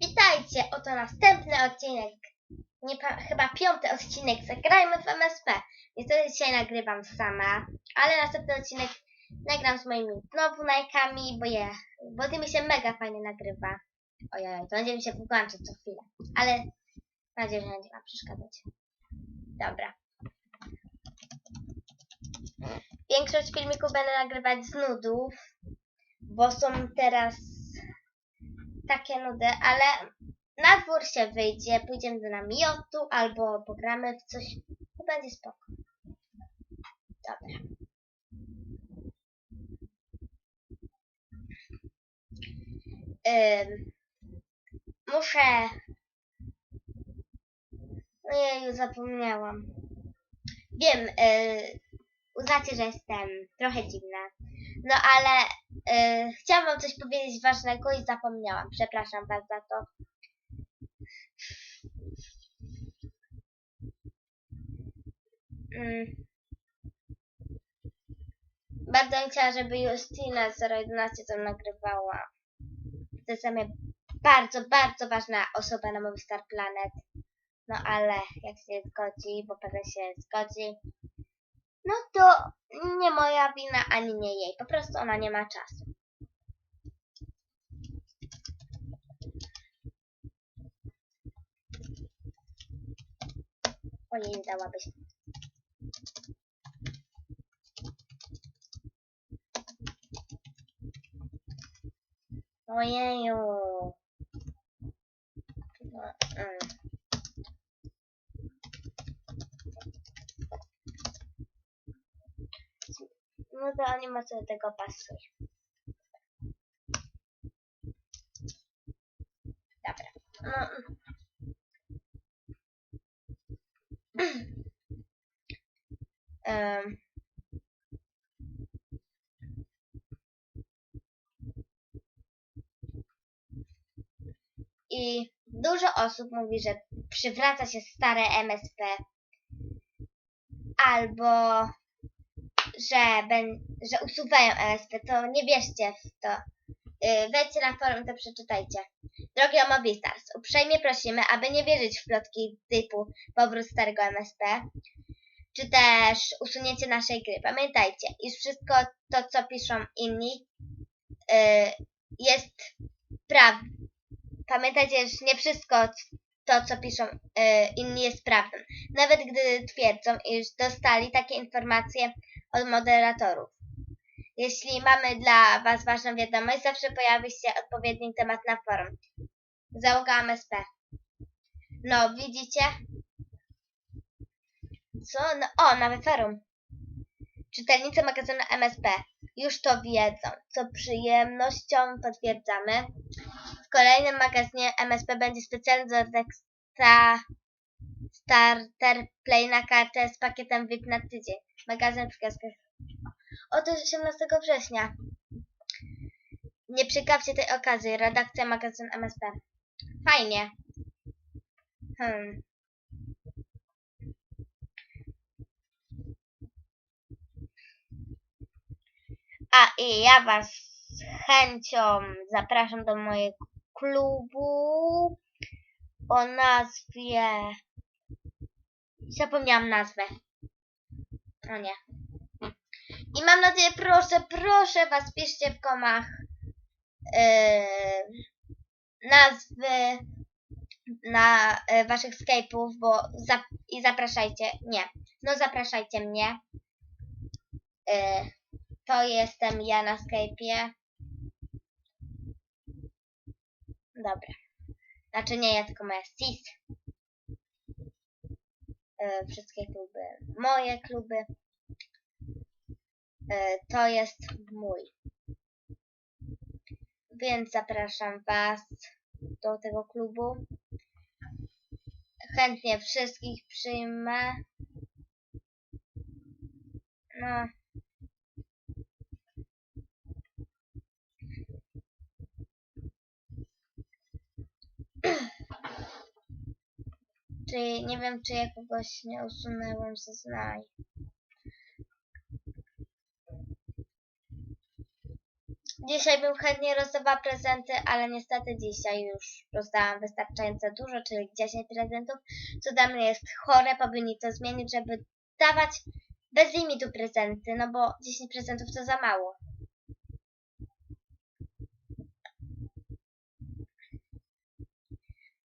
Witajcie, oto następny odcinek. Nie chyba piąty odcinek. Zagrajmy w MSP. Niestety dzisiaj nagrywam sama, ale następny odcinek nagram z moimi znowu najkami, bo je, bo ty mi się mega fajnie nagrywa. Ojej, to będzie mi się włączać co chwilę, ale mam nadzieję, że będzie wam przeszkadzać. Dobra. Większość filmików będę nagrywać z nudów, bo są teraz takie nudy, ale na dwór się wyjdzie, pójdziemy do namiotu albo pogramy w coś, to będzie spoko. Dobra. Ym, muszę... Ojeju, zapomniałam. Wiem, yy, uznacie, że jestem trochę dziwna. No ale yy, chciałam wam coś powiedzieć ważnego i zapomniałam. Przepraszam was za to. Mm. Bardzo bym chciała, żeby Justina z 011 to nagrywała. To jest dla mnie bardzo, bardzo ważna osoba na moim Star Planet. No ale jak się zgodzi, bo pewnie się zgodzi, no to nie moja wina, ani nie jej. Po prostu ona nie ma czasu. Ojej, dałabyś. Ojeju. No, mm. No to animacja do tego pasuje. Dobra. No. Em. I dużo osób mówi, że przywraca się stare MSP albo że, ben, że usuwają MSP, to nie wierzcie w to. Yy, wejdźcie na forum, to przeczytajcie. Drogi Omowi Stars, uprzejmie prosimy, aby nie wierzyć w plotki typu powrót starego MSP, czy też usunięcie naszej gry. Pamiętajcie, iż wszystko to, co piszą inni, yy, jest prawdą. Pamiętajcie, że nie wszystko to, co piszą yy, inni jest prawdą. Nawet gdy twierdzą, iż dostali takie informacje od moderatorów. Jeśli mamy dla Was ważną wiadomość, zawsze pojawi się odpowiedni temat na forum. Załoga MSP. No, widzicie? Co? No, o, nawet forum. Czytelnicy magazynu MSP już to wiedzą, co przyjemnością potwierdzamy. W kolejnym magazynie MSP będzie specjalny dodatek sta Starter Play na kartę z pakietem VIP na tydzień. Magazyn w kioskach. Oto 18 września. Nie przegapcie tej okazji. Redakcja magazyn MSP. Fajnie. Hmm. I ja Was z chęcią zapraszam do mojego klubu o nazwie. Zapomniałam nazwę. O nie. I mam nadzieję, proszę, proszę Was, piszcie w komach yy, nazwy na yy, Waszych Skype'ów, bo zap i zapraszajcie, nie, no zapraszajcie mnie. Yy, to jestem ja na Skype'ie. Dobra. Znaczy nie ja, tylko moja sis. Yy, wszystkie kluby, moje kluby. E, to jest mój. Więc zapraszam Was do tego klubu. Chętnie wszystkich przyjmę. No. Czy nie wiem, czy ja kogoś nie usunęłam ze znaj. Dzisiaj bym chętnie rozdawała prezenty, ale niestety dzisiaj już rozdałam wystarczająco dużo, czyli 10 prezentów, co dla mnie jest chore. Powinni to zmienić, żeby dawać bez limitu prezenty, no bo 10 prezentów to za mało.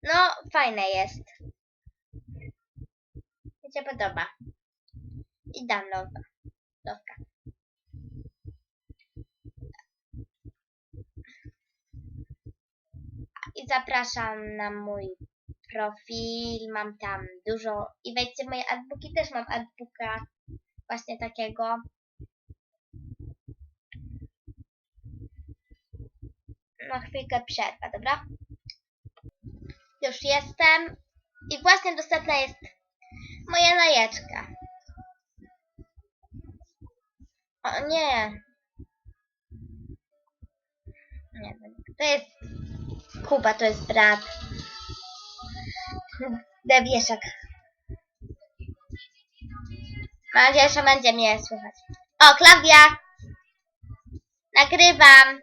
No, fajne jest. Mi się podoba. I dam nowe. Nowka. I zapraszam na mój profil. Mam tam dużo. I wejdźcie w moje artbooki. Też mam artbooka właśnie takiego. Na chwilkę przerwa, dobra? Już jestem. I właśnie dostępna jest moja lajeczka. O nie. Nie, to jest Kuba, to jest brat. Dewieszek. Mam nadzieję, że będzie mnie słychać. O, Klaudia! Nagrywam!